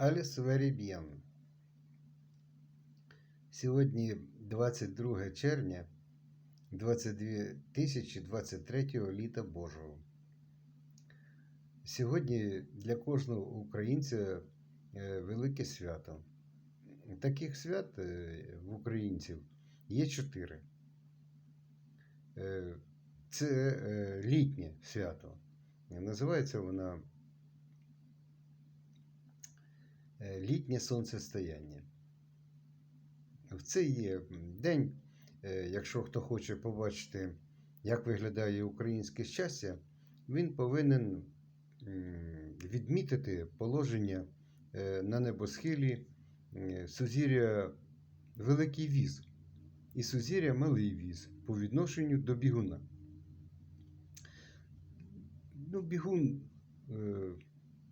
Аліс Веріб'єн. Сьогодні 22 червня 2023 літа Божого. Сьогодні для кожного українця е, велике свято. Таких свят е, в українців є чотири. Е, Це літнє свято. Називається вона літнє сонцестояння. В цей день, е, якщо хто хоче побачити, як виглядає українське щастя, він повинен відмітити положення е, на небосхилі е, сузір'я Великий Віз і сузір'я Малий Віз по відношенню до бігуна. Ну, бігун, е,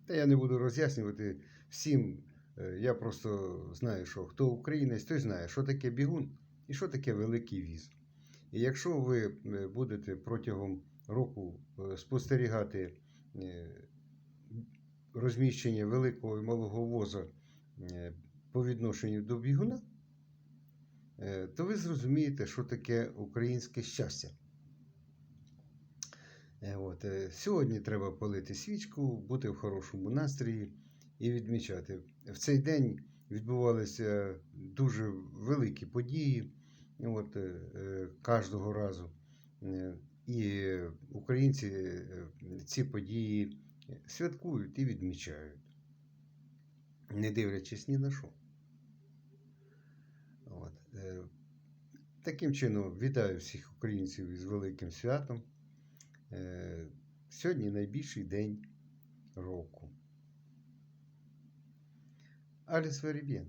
та я не буду роз'яснювати всім. Е, Я просто знаю, що хто українець, той знає, що таке бігун і що таке великий віз. І якщо ви е, будете протягом року е, спостерігати розміщення великого і малого воза по відношенню до бігуна, то ви зрозумієте, що таке українське щастя. От. Сьогодні треба палити свічку, бути в хорошому настрої і відмічати. В цей день відбувалися дуже великі події от, е, е, кожного разу. Е, І українці е, ці події святкують і відмічають, не дивлячись ні на що. От. е, Таким чином, вітаю всіх українців із великим святом. Е, Сьогодні найбільший день року. Аліс Верібєн.